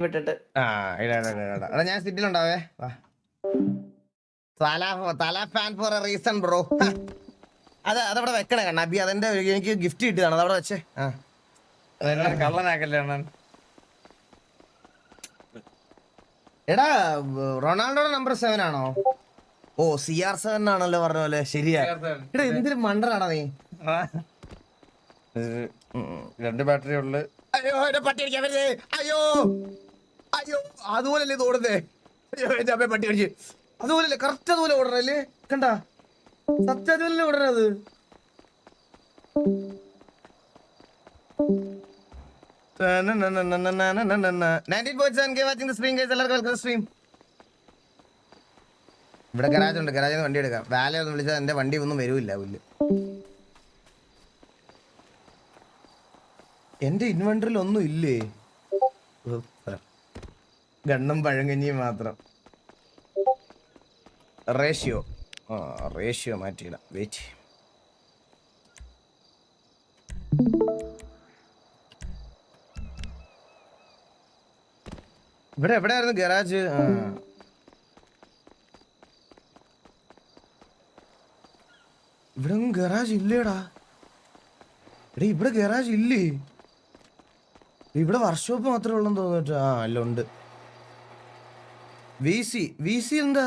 വിട്ടിട്ട്. ആ ഇടാ ഇടാ. എടാ ഞാൻ സിറ്റിലുണ്ടാവേ വാ. Thala Thala fan for a reason bro അത് അതവിടെ വെക്കണേ കണ്ണാബി അതെന്റെ എനിക്ക് ഗിഫ്റ്റ് കിട്ടിയതാണ്. അതവിടെ വെച്ചേ. ആ. കള്ളനാക്കല്ലേ അണ്ണൻ? എടാ റൊണാൾഡോയുടെ നമ്പർ സെവൻ ആണോ? ഓ സി ആർ സെവൻ ആണല്ലോ പറഞ്ഞ പോലെ. ശരിയാ. എടാ എന്തൊരു മണ്ടറാണോ നീ. രണ്ട് ബാറ്ററി ഉള്ളു. അയ്യോ എന്റെ പട്ടി അടിക്കാൻ അയ്യോ. അയ്യോ അതുപോലല്ലേ ഇത് ഓടുന്നേ? അയ്യോ എന്റെ അമ്മ പട്ടി അടിച്ച് അതുപോലല്ലേ കറക്റ്റ് അതുപോലെ ഓടണല്ലേ കണ്ട? സത്യം അതുപോലെ ഓടണത് ഇവിടെ ഗരാജ് ഉണ്ട്. ഗരാജിൽ വണ്ടി എടുക്കാം. വാല ഒന്ന് വിളിച്ചാൽ എന്റെ വണ്ടി ഒന്നും വരൂല്ല പുല്ല്. എന്റെ ഇൻവെന്ററിൽ ഒന്നും ഇല്ലേ? ഗണ്ണും പഴങ്കഞ്ഞിയും മാത്രം. റേഷ്യോ. ആ റേഷ്യോ മാറ്റിയിടാം. വെയിറ്റ് ഇവിടെ എവിടെയായിരുന്നു ഗരാജ്. ഇവിടെ ഒന്നും ഗരാജ് ഇല്ലേടാ. എടാ ഇവിടെ ഗരാജ് ഇല്ലേ? ഇവിടെ വർക്ക്ഷോപ്പ് മാത്രമേ ഉള്ളെന്ന് തോന്നിട്ട് ആ അല്ല ഉണ്ട്. വി സി വി എന്താ?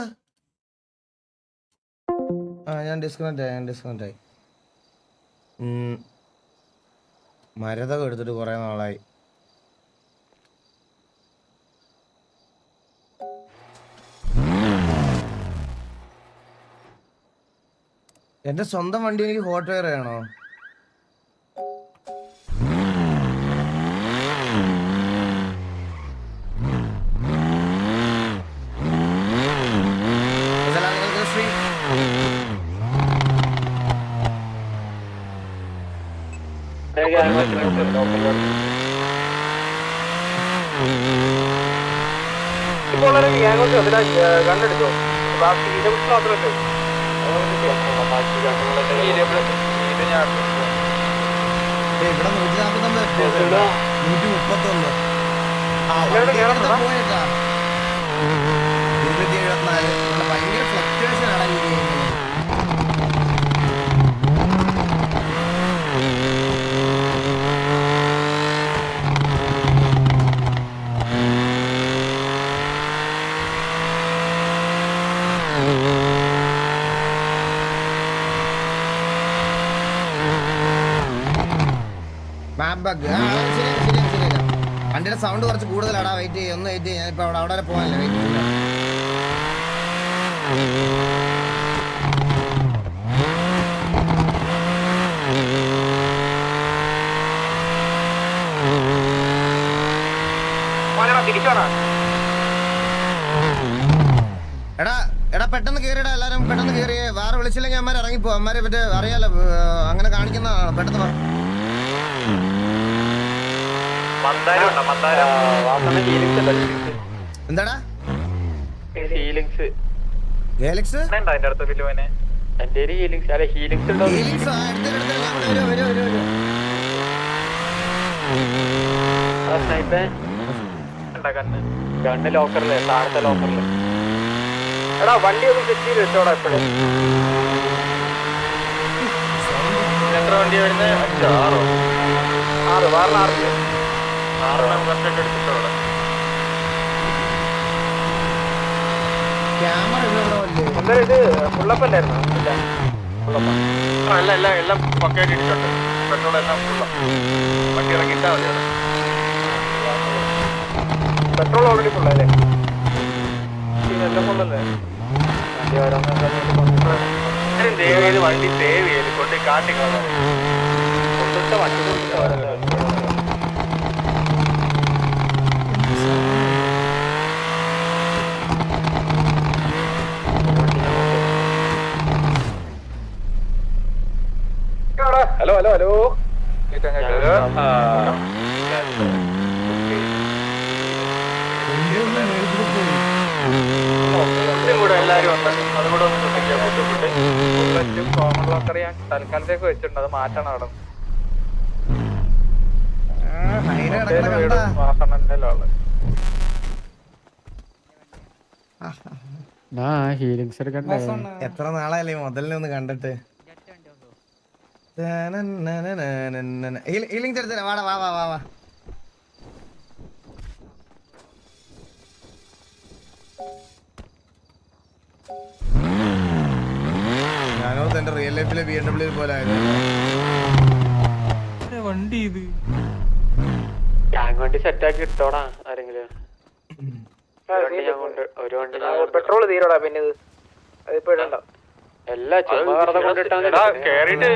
ആ ഞാൻ ഡിസ്കണക്ട് ആയി ഞാൻ ഡിസ്കണക്ട് ആയി മരതൊക്കെ മരതകം എടുത്തിട്ട് കുറെ നാളായി. എന്റെ സ്വന്തം വണ്ടി എനിക്ക് ഹോട്ട് വെയർ വേണോ? ഇപ്പോൾ ഗ്യാങ്ങോട്ട് അതിലാ കണ്ടെടുത്തോ ബാക്കി ഇരവിട്ട് മാത്രമല്ലേ ഇവിടെ നൂറ്റി നാപ്പത്തൊമ്പത് എത്തിയതേ. നൂറ്റി ആ വണ്ടി എടുത്താ പോയേട്ടാ. ഇരുന്നൂറ്റി എഴുപത്തിനാല്. ഭയങ്കര ഫ്ലക്ച്വേഷൻ ആണ് ഈ ആ വണ്ടിയുടെ സൗണ്ട് കുറച്ച് കൂടുതലാടാ. വെയിറ്റ് ചെയ്യും ഒന്ന് വെയിറ്റ് ചെയ്യാൻ ഇപ്പൊ അവിടെ അവിടെ വരെ പോകാനല്ലേ. വെയിറ്റ് എടാ എടാ പെട്ടെന്ന് കേറിയടാ. എല്ലാരും പെട്ടെന്ന് കേറിയേ. വേറെ വിളിച്ചില്ലെങ്കിൽ അമ്മമാർ ഇറങ്ങിപ്പോ അമ്മമാരെ പറ്റി അറിയാലോ അങ്ങനെ കാണിക്കുന്ന പെട്ടെന്ന്. എന്താടാ ഹീലിങ്സ് ഗാലക്സ്? അതിന്റെ അടുത്ത ഫിലിമനെ എന്റെ ഒരു ഹീലിങ്സ്. അല്ല ഹീലിങ്സ് ഉണ്ടോ? ഹീലിങ്സ് കണ്ണ്. കണ്ണ് ലോക്കറിൽ താഴത്തെ ലോക്കറിൽ. എടാ വണ്ടി ഒന്ന് സെറ്റ് ചെയ്ത് വെച്ചോടാ എപ്പോഴും എത്ര വണ്ടി വരുന്നത് അഞ്ചാറോ ആറ് വേറെ ആറ് ക്യാമറ ഇവിടെ അല്ലേ എന്തായാലും ഇത് ഫുള്ളപ്പല്ലായിരുന്നു ഇല്ല. ഫുള്ളപ്പ അല്ല എല്ലാം എല്ലാം പക്കയായിട്ട് പെട്രോൾ എല്ലാം ഫുള്ള വണ്ടി ഇറങ്ങിയിട്ടാ മതി പെട്രോൾ ഓൾറെഡി ഫുള്ളല്ലേ എല്ലാം ഫുള്ളല്ലേ വണ്ടി വരാൻ വണ്ടി സേവ് ചെയ്ത് കൊണ്ട് കാട്ടി കൊണ്ടിട്ട വണ്ടി കൊണ്ടിട്ട് ഹലോ ഹലോ ഹലോ. കൂടെ എല്ലാരും ഉണ്ട് അതുകൂടെ ഒന്ന് കോമൺ തൽക്കാലത്തേക്ക് വെച്ചിട്ടുണ്ട് അത് മാറ്റണം അവിടെ എത്ര നാളായാലേ മുതലിനെ ഒന്ന് കണ്ടിട്ട്? ഹീലിംഗ് എടുത്തരാ വാടാ വാ വാ വാ വാ. ഞാനോ തന്റെ റിയൽ ലൈഫിലെ ബി എം ഡബ്ല്യു പോലെ ആയിരുന്നു. വണ്ടി ഇത്. വണ്ടി സെറ്റാക്കി ഇട്ടോടാ ആരെങ്കിലും. ഒരു വണ്ടി പെട്രോൾ തീരോടാ പിന്നെ ഇത്. അതിപ്പോ ഇടണ്ട. എല്ലാ ചുമ്മാ കേറിയിട്ട്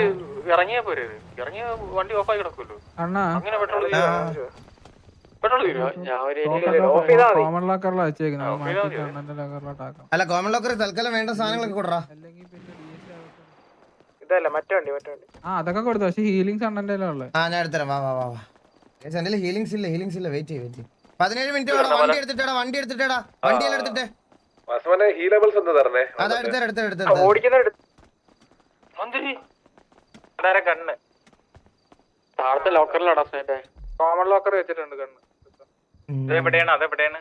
ഇറങ്ങിയാ പോരെ ഇത്? ഇറങ്ങിയ വണ്ടി ഓഫായി കിടക്കുമല്ലോ അണ്ണാ. അങ്ങനെ പെട്രോൾ അല്ല കോമൺ ലോക്കറിൽ തൽക്കാലം വേണ്ട സാധനങ്ങളൊക്കെ കൊടുറാ അല്ലെങ്കിൽ പിന്നെ ഇതല്ല മറ്റേ വണ്ടി മറ്റേ വണ്ടി. ആ അതൊക്കെ കൊടുത്തു. പക്ഷെ ഹീലിംഗ് ഉള്ളത് ആ ഞാൻ എടുത്തരാം. വാ വാ വാ. എന്റെ ഹീലിംഗ്സ് ഇല്ല ഹീലിംഗ്സ് ഇല്ല. വെയിറ്റ് ചെയ്യ് വെയിറ്റ് ചെയ്യ്. പതിനേഴ് മിനിറ്റ് വേണം. വണ്ടി എടുത്തിട്ടാ വണ്ടി എടുത്തിട്ടാ. എടുത്തിട്ട് ലെവൽസ് എന്താ തരണേ. അതാ എടുത്തേ എടുത്തേ എടുത്തേ കണ്ണ്? താഴത്തെ ലോക്കറിലാടാ സ്നേഹിതേ കോമൺ ലോക്കർ വെച്ചിട്ടുണ്ട് കണ്ണ്. അതെവിടെയാണ് അതെവിടെയാണ്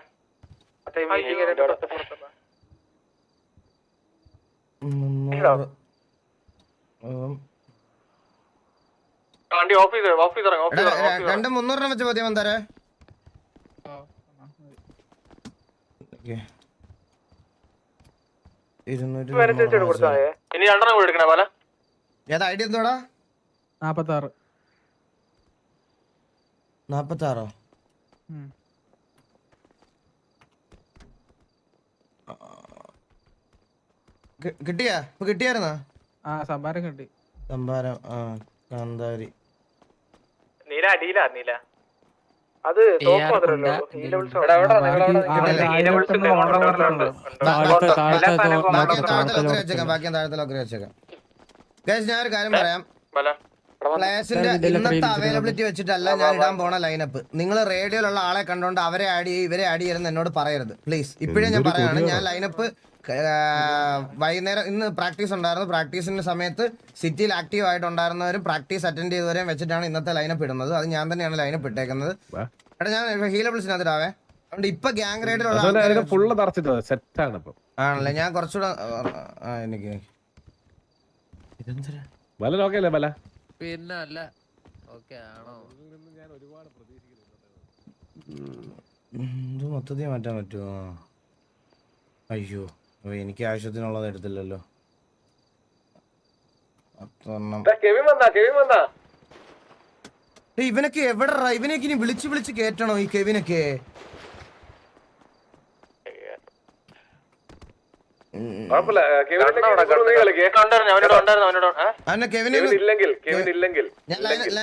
മുന്നൂറ്. വണ്ടി ഓഫ് ചെയ്ത് ഓഫ് ചെയ്ത് ഇറങ്ങും ഓഫ് എടാ, ചെയ്ത് ര- രണ്ട് മുന്നൂറിനെ വെച്ച് മതി മന്ദാരെ ഇനി രണ്ടെണ്ണം കൂടി എടുക്കണേ പോലെ? ഏതാ ഐഡിയ എന്തോടാ? നാപ്പത്തി ആറ് കിട്ടിയാ? കിട്ടിയായിരുന്നാ? ആ സംഭാരം കിട്ടി. സംഭാരം ആ കാന്താരി. നീല അടിയിലാ നീല അത് തോക്ക് മാത്രമല്ലോ ബാക്കി വെച്ചേക്കാം. ഞാൻ ഒരു കാര്യം പറയാം. ഇന്നത്തെ അവൈലബിലിറ്റി വെച്ചിട്ടല്ല ഞാൻ ഇടാൻ പോണ ലൈനപ്പ് നിങ്ങൾ റേഡിയോയിലുള്ള ആളെ കണ്ടോണ്ട് അവരെ ആഡ് ചെയ്യും ഇവരെ ആഡ് ചെയ്യരുന്ന് എന്നോട് പറയരുത്. പ്ലീസ് ഇപ്പോഴേ ഞാൻ പറയാണ് ഞാൻ ലൈനപ്പ് വൈകുന്നേരം ഇന്ന് പ്രാക്ടീസ് ഉണ്ടായിരുന്നു. പ്രാക്ടീസിന്റെ സമയത്ത് സിറ്റിയിൽ ആക്റ്റീവ് ആയിട്ടുണ്ടായിരുന്നവരും പ്രാക്ടീസ് അറ്റൻഡ് ചെയ്തവരെയും വെച്ചിട്ടാണ് ഇന്നത്തെ ലൈനപ്പ് ഇടുന്നത്. അത് ഞാൻ തന്നെയാണ് ലൈനപ്പ് ഇട്ടേക്കുന്നത്. എടാ ഞാൻ ഹീലബിൾസിനകത്ത് ഇടാവേ അതുകൊണ്ട് ഇപ്പൊ ഗ്യാങ് റൈഡിലുള്ള ആൾക്കാര് ഫുള്ള് തറച്ചിട്ട് സെറ്റ് ആണ് ഇപ്പൊ. ആണല്ലേ? ഞാൻ കുറച്ചുകൂടെ എനിക്ക് വല നോക്കല്ലേ ബല പിന്നെ അല്ല. ഓക്കെ ആണോ? ഉം, ഇത് മൊത്തത്തിൽ മാറ്റാൻ പറ്റുമോ അയ്യോ അപ്പൊ എനിക്ക് ആവശ്യത്തിനുള്ളത് എടുത്തില്ലല്ലോ. ഇവനൊക്കെ എവിടെ ഇവനൊക്കെ ഇനി വിളിച്ച് വിളിച്ച് കേറ്റണോ ഈ കെവിനൊക്കെ കുഴപ്പമില്ല കെവിൻ നീ കളിക്കേ ഉണ്ടായിരുന്നു അവനോട് ഉണ്ടായിരുന്നു അവനോട് ഏ? അവനെ കെവിനെ കെവിൻ ഇല്ലെങ്കിൽ കെവിൻ ഇല്ലെങ്കിൽ ഞാൻ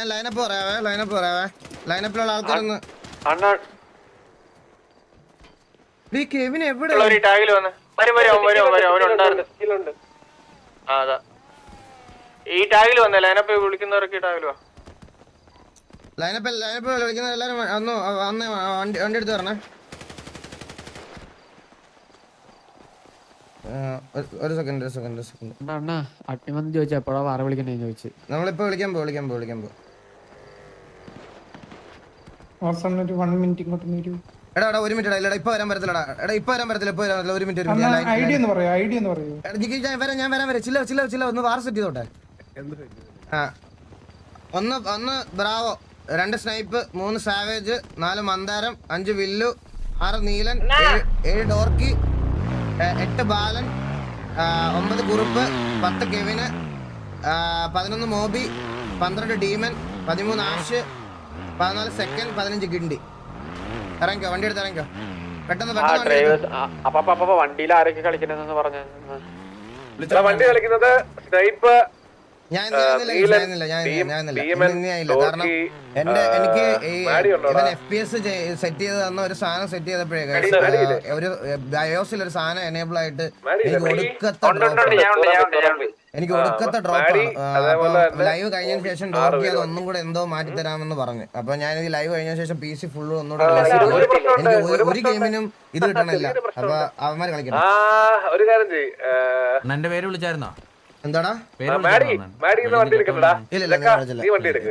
ലൈനപ്പ് പറയാവേ ലൈനപ്പ് പറയാവേ ലൈനപ്പിലുള്ള ആൾക്കാരൊന്ന് അണ്ണ ഈ കെവിൻ എവിടെ? ഒരു ടാഗിൽ വന്ന്. വരും വരും അവൻ വരും അവൻ വരും അവനുണ്ടായിരുന്നു ആ അതാ. ഈ ടാഗിൽ വന്നേ ലൈനപ്പ് വിളിക്കുന്നവരൊക്കെ ഈ ടാഗിൽ വാ. ലൈനപ്പ് ലൈനപ്പ് വിളിക്കുന്ന അന്ന് വണ്ടി വണ്ടി എടുത്ത് തരണേ ഒരു- സെക്കൻഡ് ഒരു സെക്കൻഡ് ഒരു സെക്കൻഡ് അണ്ണ അട്ടി വന്ന് ചോദിച്ചു എപ്പോഴാ വാറ വിളിക്കണേന്ന് ചോദിച്ചു. നമ്മളിപ്പോ വിളിക്കാൻ പോ വിളിക്കാൻ പോ വിളിക്കാൻ പോ. ഒരു വൺ മിനിറ്റ് ഇങ്ങോട്ട് വരൂ. എടാ എടാ ഒരു മിനിറ്റ് എടാ ഇപ്പൊ വരാൻ പറ്റത്തില്ലടാ. എടാ ഇപ്പൊ വരാൻ പറ്റത്തില്ല ഇപ്പൊ വരാൻ പറ്റില്ല ഒരു മിനിറ്റ് ഒരു മിനിറ്റ് ഐഡിയ എന്ന് പറയൂ ഐഡിയ എന്ന് പറയൂ. ഞാൻ വരാം ഞാൻ വരാൻ വരാം. ചില്ല ചില്ല ചില്ല ഒന്ന് വാർ സെറ്റ് ചെയ്തോട്ടെ. ആ. ഒന്ന് ഒന്ന് ബ്രാവോ. രണ്ട് സ്നൈപ്പ് മൂന്ന് സാവേജ് നാല് മന്ദാരം അഞ്ച് വില്ലു ആറ് നീലൻ ഏഴ് ഡോർക്കി എട്ട് ബാലൻ ഒമ്പത് കുറുപ്പ് പത്ത് കെവിന് പതിനൊന്ന് മോബി പന്ത്രണ്ട് ഡീമൻ പതിമൂന്ന് ആഷ് പതിനാല് സെക്കൻഡ് പതിനഞ്ച് ഗിണ്ടി. ഇറങ്ങിക്കോ വണ്ടി എടുത്ത് ഇറങ്ങിക്കോ. പെട്ടെന്ന് വണ്ടിയിൽ ആരൊക്കെ കളിക്കണെന്ന് പറഞ്ഞു. വണ്ടി കളിക്കുന്നത് സ്നൈപ്പ് ഞാൻ. കാരണം എന്റെ എനിക്ക് ഇവൻ എഫ് പി എസ് സെറ്റ് ചെയ്ത് തന്ന ഒരു സാധനം സെറ്റ് ചെയ്തപ്പോഴേ ഒരു ബയോസിൽ ഒരു സാധനം എനേബിൾ ആയിട്ട് എനിക്ക്? ഒടുക്കത്തെ drop എനിക്ക് ഒടുക്കത്തെ ഡ്രോപ്പ് അതേപോലെ ലൈവ് കഴിഞ്ഞതിന് ശേഷം ഡ്രോപ്പ് അത് ഒന്നും കൂടെ എന്തോ മാറ്റി തരാമെന്ന് പറഞ്ഞു. അപ്പൊ ഞാൻ ഈ ലൈവ് കഴിഞ്ഞ ശേഷം പി സി ഫുള്ള് ഒന്നുകൂടെ ഒരു എനിക്ക് ഒരു- ഗെയിമിനും ഇത് കിട്ടണില്ല. അപ്പൊ അവന്മാര് കളിക്കണം. ആ ഒരു കാര്യം എന്റെ പേര് വിളിച്ചായിരുന്നോ? എന്താടാ?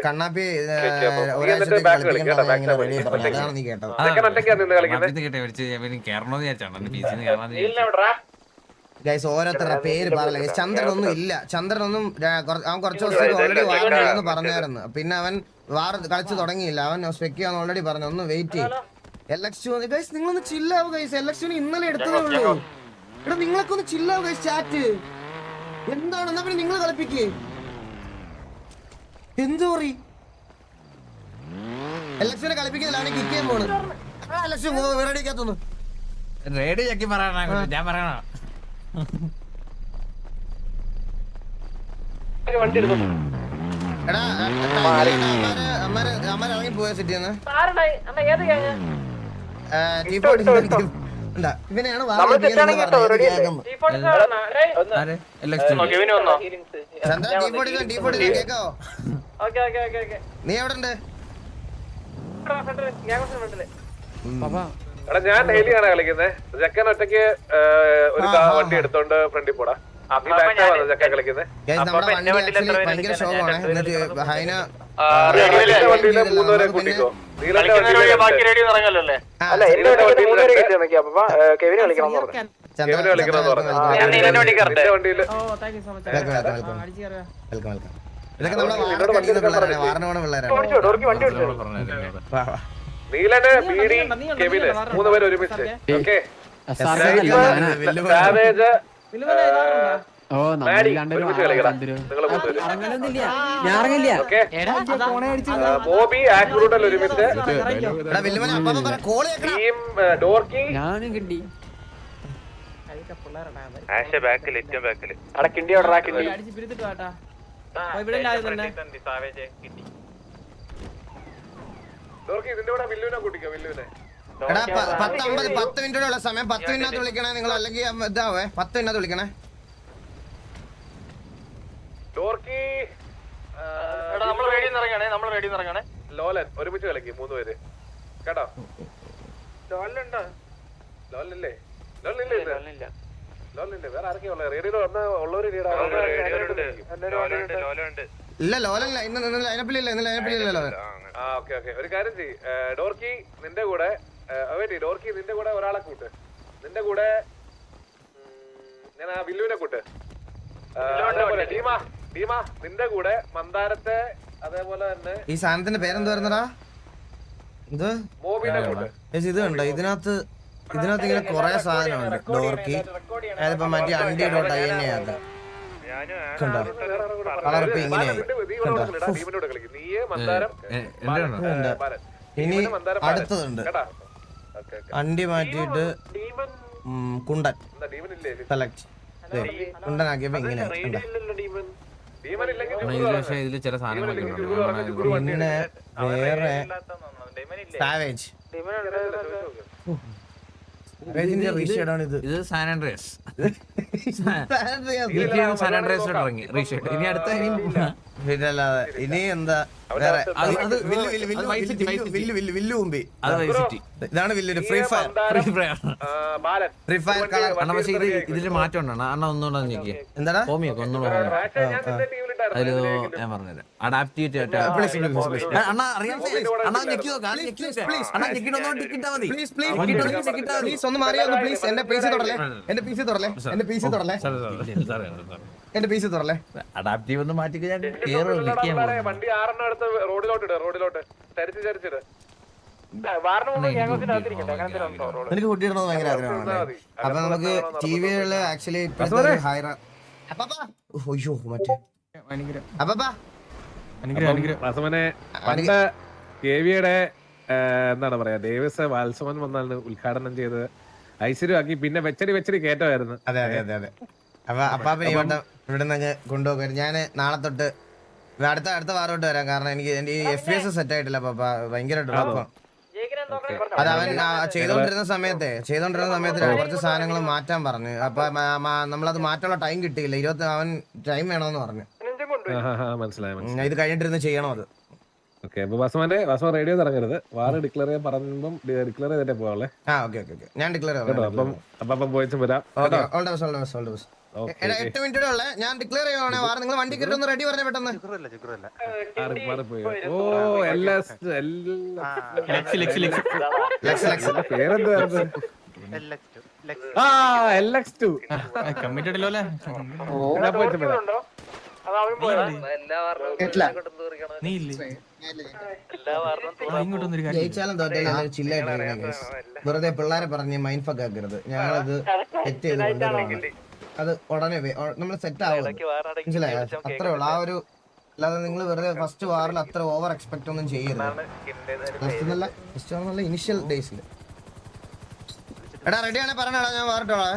കണ്ണാപ്പി ഗൈസ് ഓരോരുത്തരുടെ പേര് പറയില്ല? ഗൈസ് ചന്ദ്രനൊന്നും ഇല്ല. ചന്ദ്രനൊന്നും അവൻ കുറച്ച് ദിവസത്തേക്ക് ഓൾറെഡി വാറുണ്ടെന്ന് പറഞ്ഞായിരുന്നു. പിന്നെ അവൻ വാർ കളിച്ചു തുടങ്ങിയില്ല. അവൻ സ്പെക്ക് ചെയ്യാൻ ഓൾറെഡി പറഞ്ഞു. ഒന്ന് വെയിറ്റ് ചെയ്യും. എലക്ഷൻ ഗൈസ് നിങ്ങളൊന്ന് ചില്ലാവും ഗൈസ് എലക്ഷൻ ഇന്നലെ എടുത്തതേ ഉള്ളൂ. എടാ നിങ്ങളൊക്കെ ഒന്ന് ചില്ലാവും ഗൈസ് ചാറ്റ് എന്താണ്? എന്നാ പിന്നെ നിങ്ങൾ കളിപ്പിക്കേ. എന്ത് പറയും? എലക്ഷനെ കളിപ്പിക്കുന്നില്ലാണ് കിക്ക് ചെയ്യാൻ പോണ്. എലക്ഷൻ വിറടിക്കാത്തൊന്നു റേഡിയോ ചക്കി പറയണ ഞാൻ പറയണോ എടാ അമ്മാര് അമ്മാര് ഇറങ്ങി പോയ സിറ്റിന്ന് ഇവനെയാണ്? നീ എവിടെ ഉണ്ട് എടാ ഞാൻ ഡെയിലിയാണ് കളിക്കുന്നത് ജക്കൻ ഒറ്റയ്ക്ക് ഒരു വണ്ടി എടുത്തോണ്ട് ഫ്രണ്ടിൽ പോടാ. ആണോ ജക്കൻ കളിക്കുന്നത് ഭയങ്കര ശോകമാണ് എന്നിട്ട് ഹൈന മൂന്നുപേരെ അല്ല വണ്ടിയിൽ രണ്ട്. കെവിന് കളിക്കണം എന്ന് പറഞ്ഞു കെവിന് ഞാൻ നീലന്റെ ബീഡി കെവിന് മൂന്ന് പേര് ഒരുമിച്ച് ഓക്കെ. സാവേജ് ഓ ബോബി ആക്രൂട്ടൽ ഒരുമിച്ച്. ടീം ഡോർക്കി. ഞാനും കിട്ടി ആശ ബാക്കിൽ ഏറ്റവും ബാക്കിൽ അവിടെ കിണ്ടി. അവിടെ ഡോർക്കി ഇതിന്റെ കൂടെ വില്ലുവിനെ കൂട്ടിക്കോ വില്ലുവിനെ എടാ പ- പത്ത് അമ്പത് പത്ത് മിനിറ്റ് ഉള്ള സമയം. പത്ത് മിനിറ്റ് വിളിക്കണേ. നിങ്ങൾ അല്ലെങ്കിൽ ഇതാവേ പത്ത് മിനിറ്റ് വിളിക്കണേ. എടാ നമ്മൾ റേഡിയോ ഇറങ്ങണേ നമ്മൾ റേഡിയോ ഇറങ്ങണേ ലോലൻ ഒരുമിച്ച് കളിക്കും മൂന്ന് പേര്. കേട്ടോ? ലോലുണ്ടോ ലോലല്ലേ ലോലില്ലേ ലോലില്ലേ വേറെ ആരൊക്കെയാ ഉള്ളത്? റേഡിയോ വന്ന ഉള്ളവര് ഇല്ല? ലോലല്ല ഇന്ന് ലൈനപ്പിലില്ല ഇന്ന് ലൈനപ്പിലില്ല ലോലൻ ആ ഓക്കെ ഓക്കെ. ഒരു കാര്യം ചെയ്യ്. ഡോർക്കി നിന്റെ കൂടെ വെയിറ്റ് ഡോർക്കി നിന്റെ കൂടെ ഒരാളെ കൂട്ട്. നിന്റെ കൂടെ ഞാൻ ആ വില്ലുവിനെ കൂട്ട്. ആ, ഡീമ നിന്റെ കൂടെ മന്ദാരത്തെ അതേപോലെ തന്നെ ഈ സാധനത്തിന്റെ പേരെന്തായിരുന്നടാ ഇത് ചേച്ചി ഇത് കണ്ടോ? ഇതിനകത്ത് ഇതിനകത്ത് ഇങ്ങനെ കുറെ സാധനമുണ്ട്. ഡോർക്കി അതിപ്പോ മറ്റേ അണ്ടി ഡോട്ട് ഐ എൻ അത്. കണ്ടോ? ഇങ്ങനെയായി കണ്ടോ. ഇനി. അടുത്തതുണ്ട്. അണ്ടി മാറ്റിയിട്ട് കുണ്ടൻ. സെലക്ട്. കുണ്ടനാക്കിയപ്പോ ഇങ്ങനെ കണ്ടോ പക്ഷേ ഇതിൽ ചില സാധനങ്ങളൊക്കെ പിന്നെ വേറെ സാവേജ് ഇത് സാൻ ആൻഡ്രിയസ് സാൻ ഇനി അടുത്ത പിന്നല്ലാതെ ഇനി എന്താ വേറെ അത് വില്ല് വില്ല് വില്ല് സിറ്റി ഇതാണ് വില്ല് free fire free fire free fire colour അണ്ണാ പക്ഷേ ഇത് ഇതിൽ മാറ്റം ഉണ്ടാണ് അണ്ണ ഒന്നുകൂടെ ഞെക്കി എന്താടാ? കോമിയൊക്കെ ഒന്നുകൂടെ അതിൽ ഞാൻ പറഞ്ഞുതരാം. അഡാപ്റ്റീവ് അണ്ണാ അറിയാം അണ്ണാ ഞെക്കി നോക്കാം അണ്ണാ ഞെക്കിട്ടൊന്നും ടിക്കിട്ടാ മതി. പ്ലീസ് ഒന്ന് മാറിയോ? പ്ലീസ് എന്റെ പീസ് തുടരല്ലേ എന്റെ പീസ് തുടരല്ലേ എന്റെ പീസ് തുടരല്ലേ എന്റെ പീസ് തുറല്ലേ അഡാപ്റ്റീവ് ഒന്ന് മാറ്റി ഞാൻ വണ്ടി ആറെണ്ണം എടുത്ത് റോഡിലോട്ട് ഇട റോഡിലോട്ട്. ചരിച്ച് ചരിച്ചിട് എനിക്ക് കുട്ടിയിടണത് ഭയങ്കര ആഗ്രഹമാണ് അപ്പൊ നമുക്ക് ടിവികളിൽ ആക്ച്വലി ഇപ്പോഴത്തെ ഹൈറ അയ്യോ മറ്റേ. പണ്ട് കെവിയുടെ എന്താണ് പറയാ ദേവസ് വാത്സവൻ വന്നാണ് ഉദ്ഘാടനം ചെയ്തത്. ഐശ്വര്യമാക്കി പിന്നെ വെച്ചടി വെച്ചടി കേറ്റമായിരുന്നു. അതെ അതെ അതെ അതെ. അപ്പൊ അപ്പാപ്പ ഇവിടെ നിന്ന് കൊണ്ടുപോകും ഞാൻ നാളെ തൊട്ട് അടുത്ത അടുത്ത വാറോട്ട് വരാം. കാരണം എനിക്ക് എന്റെ ഈ എഫ് എസ് സെറ്റ് ആയിട്ടില്ല പാപ്പ. ഭയങ്കര ഡ്രോപ്പാണ് അത് അവൻ ചെയ്തോണ്ടിരുന്ന സമയത്തെ ചെയ്തോണ്ടിരുന്ന സമയത്ത് കുറച്ച് സാധനങ്ങൾ മാറ്റാൻ പറഞ്ഞു. അപ്പൊ നമ്മളത് മാറ്റാനുള്ള ടൈം കിട്ടിയില്ല. ഇരുപത്തി അവൻ ടൈം വേണമെന്ന് പറഞ്ഞു. ഇത് കഴിഞ്ഞിട്ടിരുന്ന് ചെയ്യണം അത്. ഓക്കെ അപ്പൊ വാസവന്റെ വാസവൻ റേഡിയോ ഇറങ്ങരുത് വാറ് ഡിക്ലെയർ ചെയ്യാൻ പറയുമ്പം ഡിക്ലെയർ ചെയ്തിട്ടേ പോവാളെ ആ ഓക്കെ ഓക്കെ ഞാൻ ഡിക്ലെയർ ചെയ്യാം. അപ്പം അപ്പം പോയിച്ചും വരാം. All all all best okay എടാ എട്ട് മിനിറ്റ് ഉള്ളേ. ഞാൻ ഡിക്ലെയർ ചെയ്യുവാണേ വാറ് നിങ്ങൾ വണ്ടി റെഡി പറഞ്ഞ പെട്ടെന്ന്. ചില്ലായിട്ട് വെറുതെ പിള്ളേരെ പറഞ്ഞ് മൈൻഡ് ഫക്ക് ആക്കരുത്. ഞങ്ങളത് തെറ്റ് ചെയ്ത് കൊണ്ടുവരുവാണ് അത് ഉടനെ നമ്മൾ സെറ്റ് ആവും മനസ്സിലായോ? അത്രേ ഉള്ളൂ. ആ ഒരു അല്ലാതെ നിങ്ങൾ വെറുതെ ഫസ്റ്റ് വാറിൽ അത്ര ഓവർ എക്സ്പെക്ട് ഒന്നും ചെയ്യരുത്. ഫസ്റ്റ് നല്ല ഫസ്റ്റ് നല്ല ഇനിഷ്യൽ ഡേയ്സിൽ എടാ റെഡിയാണെ പറഞ്ഞോളാം ഞാൻ വാറിട്ടോളാം